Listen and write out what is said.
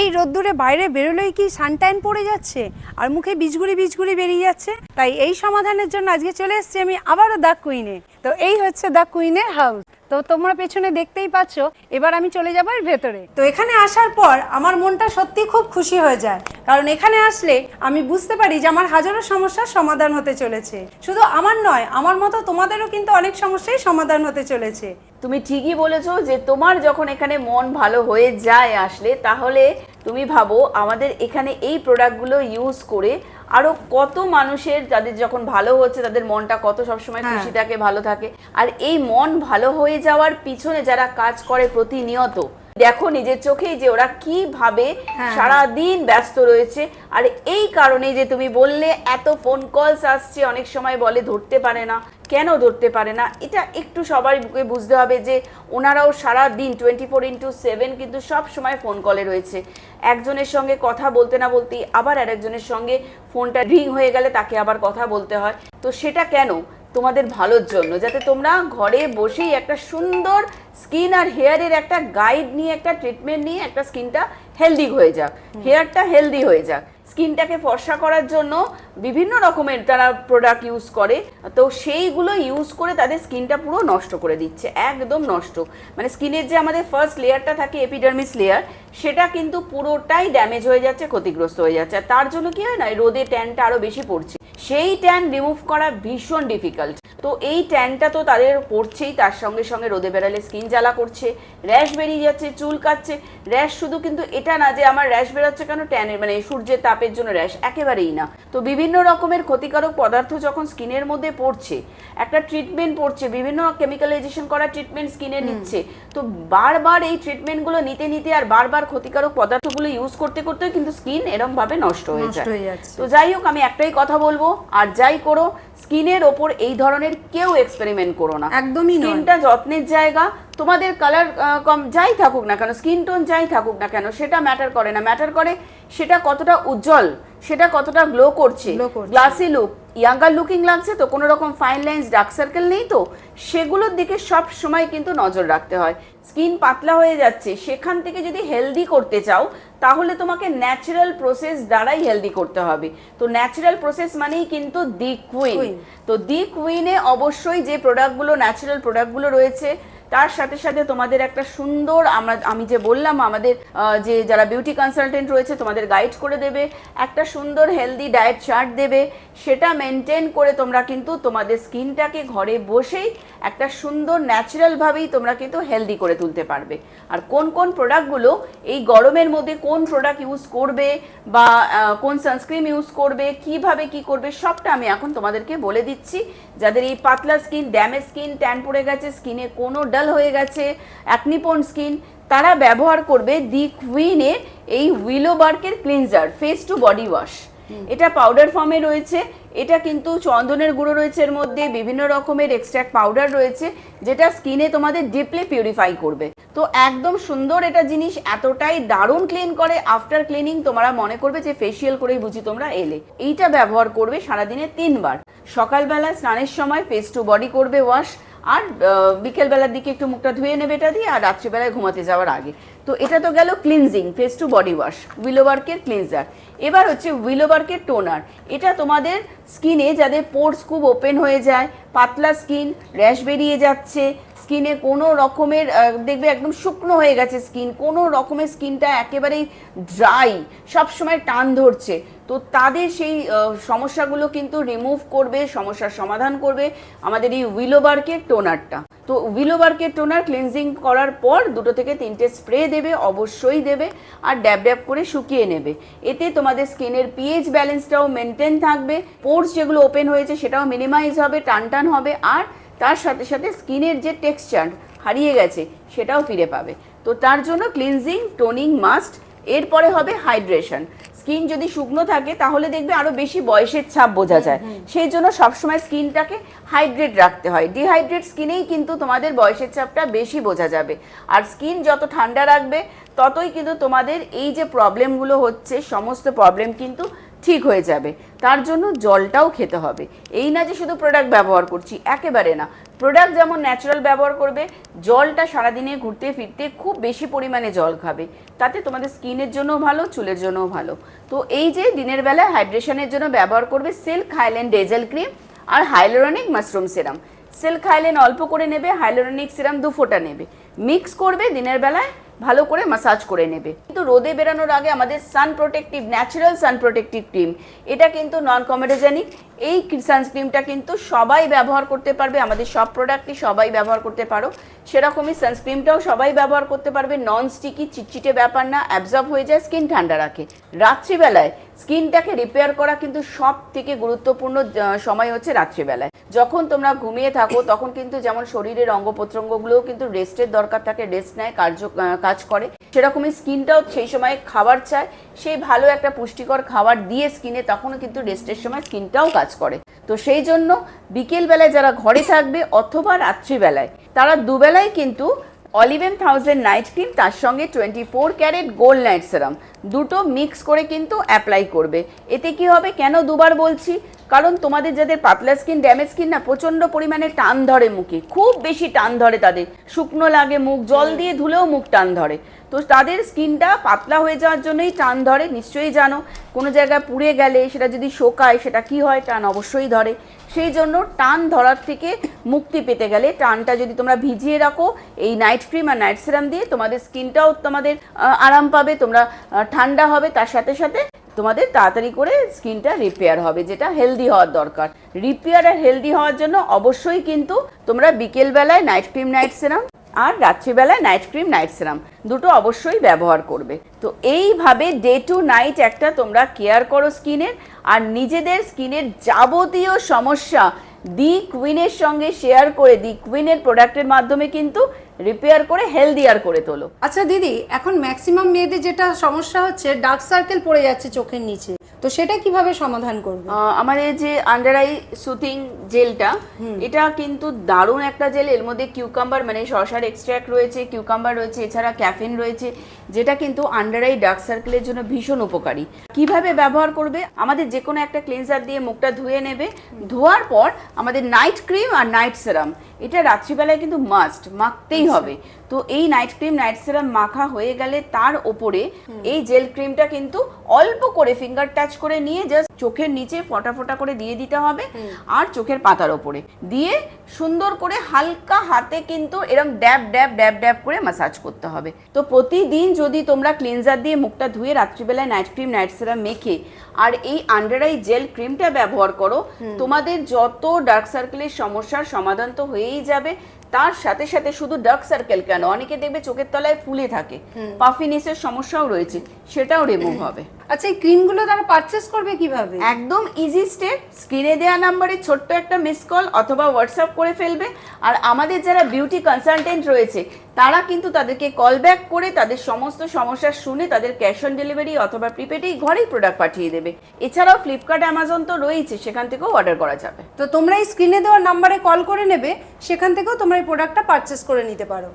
এই রোদ্দুরে বাইরে বেরোলেই কি সানটাইন পড়ে যাচ্ছে? আর মুখে বীজগুলি বীজগুলি বেরিয়ে যাচ্ছে? তাই এই সমাধানের জন্য আজকে চলে এসেছি আমি আবারও দ্য কুইনে তো এই হচ্ছে দ্য কুইনের হাউস। তো তোমরা পেছনে দেখতেই পাচ্ছ, এবার আমি চলে যাব এর ভেতরে। তো এখানে আসার পর আমার মনটা সত্যি খুব খুশি হয়ে যায়। কারণ এখানে আসলে আমি বুঝতে পারি যে আমার হাজারো সমস্যার সমাধান হতে চলেছে। শুধু আমার নয়, আমার মতো তোমাদেরও কিন্তু অনেক সমস্যাই সমাধান হতে চলেছে। তুমি ঠিকই বলেছ যে তোমার যখন এখানে মন ভালো হয়ে যায় আসলে তাহলে তুমি ভাবো আমাদের এখানে এই প্রোডাক্টগুলো ইউজ করে আরও কত মানুষের যাদের যখন ভালো হচ্ছে তাদের মনটা কত সবসময় হ্যাঁ। খুশি থাকে ভালো থাকে আর এই মন ভালো হয়ে যাওয়ার পিছনে যারা কাজ করে প্রতিনিয়ত দেখো নিজের চোখেই যে ওরা কীভাবে হ্যাঁ। সারা দিন ব্যস্ত রয়েছে আর এই কারণে যে তুমি বললে এত ফোন কলস আসছে অনেক সময় বলে ধরতে পারে না কেন ধরতে পারে না? এটা একটু সবাই বুঝতে হবে যে ওনারাও সারা দিন টোয়েন্টি ফোর ইন্টু সেভেন কিন্তু সব সময় ফোন কলে রয়েছে। একজনের সঙ্গে কথা বলতে না বলতেই আবার আরেকজনের সঙ্গে ফোনটা রিং হয়ে গেলে তাকে আবার কথা বলতে হয়। তো সেটা কেন? তোমাদের ভালোর জন্য। যাতে তোমরা ঘরে বসেই একটা সুন্দর স্কিন আর হেয়ারের একটা গাইড নিয়ে একটা ট্রিটমেন্ট নিয়ে একটা স্কিনটা হেলদি হয়ে যাক। হেয়ারটা হেলদি হয়ে যাক। স্কিনটাকে ফর্সা করার জন্য বিভিন্ন রকমের তারা প্রোডাক্ট ইউজ করে। তো সেইগুলো ইউজ করে তাদের স্কিনটা পুরো নষ্ট করে দিচ্ছে, একদম নষ্ট। মানে স্কিনের যে আমাদের ফার্স্ট লেয়ারটা থাকে এপিডার্মিস লেয়ার সেটা কিন্তু পুরোটাই ড্যামেজ হয়ে যাচ্ছে, ক্ষতিগ্রস্ত হয়ে যাচ্ছে। আর তার জন্য কি হয় না রোদে ট্যানটা আরও বেশি পড়ছে। সেই ট্যান রিমুভ করা ভীষণ ডিফিকাল্ট তো এই ট্যানটা তো তাদের পড়ছেই তার সঙ্গে সঙ্গে রোদে বেড়ালে স্কিন জ্বালা করছে র্যাশ বেরিয়ে যাচ্ছে চুল কাচ্ছে। র্যাশ শুধু কিন্তু এটা না যে আমার র্যাশ বেরোচ্ছে কেন? ট্যানের মানে সূর্যের তাপের জন্য র্যাশ একেবারেই না। তো বিভিন্ন রকমের ক্ষতিকারক পদার্থ যখন স্কিনের মধ্যে পড়ছে একটা ট্রিটমেন্ট পড়ছে বিভিন্ন কেমিক্যালাইজেশন করা ট্রিটমেন্ট স্কিনে নিচ্ছে তো বারবার এই ট্রিটমেন্টগুলো নিতে নিতে আর বারবার ক্ষতিকারক পদার্থগুলো ইউজ করতে করতে কিন্তু স্কিন এরম ভাবে নষ্ট হয়ে যায়। যাচ্ছে। তো যাই হোক আমি একটাই কথা বলব আর যাই করো স্কিনের ওপর এই ধরনের কেউ এক্সপেরিমেন্ট করো না একদমই। স্কিনটা যত্নের জায়গা তোমাদের কালার কম যাই থাকুক না কেন স্কিন টোন যাই থাকুক না কেন সেটা ম্যাটার করে না ম্যাটার করে সেটা কতটা উজ্জ্বল সেটা কতটা গ্লো করছে। গ্লাসি লুক ইয়াঙ্গার লুকিং লাগছে তো কোনো রকম ফাইন লাইন্স ডার্ক সার্কেল নেই তো সেগুলোর দিকে সব সময় কিন্তু নজর রাখতে হয়। স্কিন পাতলা হয়ে যাচ্ছে সেখান থেকে যদি হেলদি করতে চাও তাহলে তোমাকে ন্যাচারাল প্রসেস দ্বারাই হেলদি করতে হবে। তো ন্যাচারাল প্রসেস মানেই কিন্তু দি কুইন তো দি কুইনে অবশ্যই যে প্রোডাক্টগুলো ন্যাচারাল প্রোডাক্টগুলো রয়েছে তার সাথে সাথে তোমাদের একটা সুন্দর আমরা, আমি যে বললাম, আমাদের যে যারা বিউটি কনসালটেন্ট রয়েছে, তোমাদের গাইড করে দেবে, একটা সুন্দর হেলদি ডায়েট চার্ট দেবে, সেটা মেনটেন করে তোমরা কিন্তু তোমাদের স্কিনটাকে ঘরে বসেই একটা সুন্দর ন্যাচারালভাবেই তোমরা কিন্তু হেলদি করে তুলতে পারবে। আর কোন কোন প্রোডাক্টগুলো এই গরমের মধ্যে কোন প্রোডাক্ট ইউজ করবে বা কোন সানস্ক্রিন ইউজ করবে, কীভাবে কি করবে, সবটা আমি এখন তোমাদেরকে বলে দিচ্ছি। যাদের এই পাতলা স্কিন ড্যামেজ স্কিন ট্যান পড়ে গেছে স্কিনে কোনো ডাল হয়ে গেছে অ্যাকনিপন স্কিন তারা ব্যবহার করবে দি কুইনের এই willow বার্কের cleanser face to body wash এটা পাউডার ফর্মে রয়েছে এটা কিন্তু চন্দনের গুঁড়ো রয়েছে এর মধ্যে বিভিন্ন রকমের এক্সট্রাক্ট পাউডার রয়েছে যেটা স্কিনে তোমাদের ডিপলি পিউরিফাই করবে। তো একদম সুন্দর এটা জিনিস এতটাই দারুণ ক্লিন করে আফটার ক্লিনিং তোমরা মনে করবে যে ফেসিয়াল করেই বুঝি তোমরা এলে। এইটা ব্যবহার করবে সারাদিনে তিনবার। সকালবেলা স্নানের সময় ফেস টু বডি করবে ওয়াশ আর বিকেলবেলার দিকে একটু মুখটা ধুয়ে নেবে এটা দিয়ে, আর রাত্রিবেলায় ঘুমাতে যাওয়ার আগে। তো এটা তো গেল cleansing face to body wash উইলোবার্কের cleanser এবার হচ্ছে উইলোবার্কের টোনার এটা তোমাদের স্কিনে যাদের পোর্স খুব ওপেন হয়ে যায়, পাতলা স্কিন র্যাশ বেরিয়ে যাচ্ছে স্কিনে কোনো রকমের দেখবে একদম শুকনো হয়ে গেছে স্কিন, কোনো রকমের স্কিনটা একেবারেই ড্রাই সবসময় টান ধরছে। তো তাদের সেই সমস্যাগুলো কিন্তু রিমুভ করবে, সমস্যার সমাধান করবে আমাদের এই উইলোবার্কের টোনারটা। তো উইলোবার্কের টোনার ক্লিনজিং করার পর দুটো থেকে তিনটে স্প্রে দেবে, অবশ্যই দেবে আর ড্যাব ড্যাব করে শুকিয়ে নেবে। এতে তোমাদের স্কিনের পিএইচ ব্যালেন্সটাও মেনটেন থাকবে, পোর্স যেগুলো ওপেন হয়েছে সেটাও মিনিমাইজ হবে টান টান হবে আর তার সাথে সাথে স্কিনের যে টেক্সচার হারিয়ে গেছে সেটাও ফিরে পাবে। তো তার জন্য ক্লিনজিং টোনিং মাস্ট এরপরে হবে হাইড্রেশন। স্কিন যদি শুকনো থাকে তাহলে দেখবে আরও বেশি বয়সের ছাপ বোঝা যায়। সেই জন্য সবসময় স্কিনটাকে হাইড্রেট রাখতে হয়। ডিহাইড্রেট স্কিনেই কিন্তু তোমাদের বয়সের ছাপটা বেশি বোঝা যাবে। আর স্কিন যত ঠান্ডা রাখবে ততই কিন্তু তোমাদের এই যে প্রবলেমগুলো হচ্ছে সমস্ত প্রবলেম কিন্তু ঠিক হয়ে যাবে। তার জন্য জলটাও খেতে হবে। এই না যে শুধু প্রোডাক্ট ব্যবহার করছি, একেবারে না। প্রোডাক্ট যেমন ন্যাচারাল ব্যবহার করবে, জলটা সারাদিনে ঘুরতে ফিরতে খুব বেশি পরিমাণে জল খাবে। তাতে তোমাদের স্কিনের জন্য ভালো, চুলের জন্যও ভালো। তো এই যে দিনের বেলায় হাইড্রেশনের জন্য ব্যবহার করবে সিল্ক হাইল্যান্ড ডেজেল ক্রিম আর hyaluronic mushroom serum. Silk highland অল্প করে নেবে, হাইলোরনিক সিরাম দু ফোঁটা নেবে। মিক্স করবে দিনের বেলায় ভালো করে মাসাজ করে নেবে। কিন্তু রোদে বেরানোর আগে আমাদের sun protective natural sun protective cream এটা কিন্তু নন কমেডোজেনিক এই সানস্ক্রিমটা কিন্তু সবাই ব্যবহার করতে পারবে, আমাদের সব প্রোডাক্টই সবাই ব্যবহার করতে পারো। সেরকমই সানস্ক্রিমটাও সবাই ব্যবহার করতে পারবে নন স্টিকি চিটচিটে ব্যাপার না অ্যাবজর্ব হয়ে যায় স্কিন ঠান্ডা রাখে। রাত্রিবেলায় স্কিনটাকে রিপেয়ার করা কিন্তু সব থেকে গুরুত্বপূর্ণ সময় হচ্ছে রাত্রিবেলায়। যখন তোমরা ঘুমিয়ে থাকো, তখন কিন্তু যেমন শরীরের অঙ্গ প্রত্যঙ্গগুলোও কিন্তু রেস্টের দরকার থাকে, রেস্ট নেয়, কার্য কাজ করে। সেরকমই স্কিনটাও সেই সময় খাবার চায়। সেই ভালো একটা পুষ্টিকর খাবার দিয়ে স্কিনে তখনও কিন্তু রেস্টের সময় স্কিনটাও কাজ করে। তো সেই জন্য বিকেলবেলায় যারা ঘরে থাকবে অথবা রাত্রিবেলায়, তারা দুবেলায় কিন্তু অলিভেন থাউজেন্ড নাইট ক্রিম, তার সঙ্গে twenty four carat gold night serum. দুটো মিক্স করে কিন্তু অ্যাপ্লাই করবে। এতে কি হবে? কেন দুবার বলছি? কারণ তোমাদের যাদের পাতলা স্কিন ড্যামেজ স্কিন না প্রচণ্ড পরিমাণে টান ধরে মুখে। খুব বেশি টান ধরে তাদের। শুকনো লাগে মুখ জল দিয়ে ধুলেও মুখ টান ধরে। তো তাদের স্কিনটা পাতলা হয়ে যাওয়ার জন্যই টান ধরে নিশ্চয়ই জানো। কোনো জায়গায় পুড়ে গেলে সেটা যদি শোকায় সেটা কি হয়? টান অবশ্যই ধরে। সেই জন্য টান ধরার থেকে মুক্তি পেতে গেলে টানটা যদি তোমরা ভিজিয়ে রাখো এই নাইট ক্রিম আর নাইট সিরাম দিয়ে তোমাদের স্কিনটাও তোমাদের আরাম পাবে তোমরা ঠান্ডা হবে। তার সাথে সাথে তোমাদের তাড়াতাড়ি করে স্কিনটা রিপেয়ার হবে, যেটা হেলদি হওয়ার দরকার। রিপেয়ার আর হেলদি হওয়ার জন্য অবশ্যই কিন্তু তোমরা বিকেলবেলায় নাইট ক্রিম নাইট সিরাম আর রাত্রিবেলায় নাইট ক্রিম নাইট সিরাম দুটো অবশ্যই ব্যবহার করবে। তো এইভাবে ডে টু নাইট একটা তোমরা কেয়ার করো স্কিনের আর নিজেদের স্কিনের যাবতীয় সমস্যা দি কুইনের সঙ্গে শেয়ার করে, দি কুইনের প্রোডাক্টের মাধ্যমে কিন্তু রিপেয়ার করে হেলদিয়ার করে তোলো। আচ্ছা দিদি, এখন ম্যাক্সিমাম মেয়েদের যেটা সমস্যা হচ্ছে ডার্ক সার্কেল পড়ে যাচ্ছে চোখের নিচে। তো সেটা কীভাবে সমাধান করবে? আহ, আমাদের যে আন্ডার আই সুথিং জেলটা এটা কিন্তু দারুণ একটা জেল এর মধ্যে কিউকাম্বার মানে শশার এক্সট্র্যাক্ট রয়েছে কিউকাম্বার রয়েছে এছাড়া ক্যাফিন রয়েছে যেটা কিন্তু আন্ডার আই ডার্ক সার্কেলের জন্য ভীষণ উপকারী। কীভাবে ব্যবহার করবে? আমাদের যে কোনো একটা ক্লিনজার দিয়ে মুখটা ধুয়ে নেবে। ধোয়ার পর আমাদের নাইট ক্রিম আর নাইট সেরাম এটা রাত্রিবেলায় কিন্তু মাস্ট মাখতেই হবে। তো এই নাইট ক্রিম নাইট সিরাম মাখা হয়ে গেলে তার ওপরে এই জেল ক্রিমটা কিন্তু অল্প করে ফিঙ্গার টাচ করে নিয়ে জাস্ট চোখের নিচে ফটা ফটা করে দিয়ে দিতে হবে আর চোখের পাতার ওপরে। দিয়ে সুন্দর করে হালকা হাতে কিন্তু এরকম ড্যাব ড্যাব ড্যাব ড্যাব করে মাসাজ করতে হবে। তো প্রতিদিন যদি তোমরা ক্লিনজার দিয়ে মুখটা ধুয়ে রাত্রিবেলায় নাইট ক্রিম নাইট সিরাম মেখে আর এই আন্ডার আই জেল ক্রিমটা ব্যবহার করো তোমাদের যত ডার্ক সার্কেলের সমস্যার সমাধান তো হয়েই যাবে। তার সাথে সাথে শুধু ডার্ক সার্কেল কেন? অনেকে দেখবে চোখের তলায় ফুলে থাকে। পাফিনেসের সমস্যাও রয়েছে সেটাও রিমুভ হবে। আচ্ছা এই ক্রিমগুলো তারা পারচেস করবে কীভাবে? একদম ইজি স্টেপ স্ক্রিনে দেওয়া নাম্বারে ছোট্ট একটা মিস কল অথবা হোয়াটসঅ্যাপ করে ফেলবে। আর আমাদের যারা বিউটি কনসালটেন্ট রয়েছে তারা কিন্তু তাদেরকে কল ব্যাক করে তাদের সমস্ত সমস্যা শুনে তাদের ক্যাশ অন ডেলিভারি অথবা প্রিপেডেই ঘরেই প্রোডাক্ট পাঠিয়ে দেবে। এছাড়াও ফ্লিপকার্ট অ্যামাজন তো রয়েছে সেখান থেকেও অর্ডার করা যাবে। তো তোমরা এই স্ক্রিনে দেওয়া নাম্বারে কল করে নেবে সেখান থেকেও তোমরা এই প্রোডাক্টটা পারচেস করে নিতে পারো।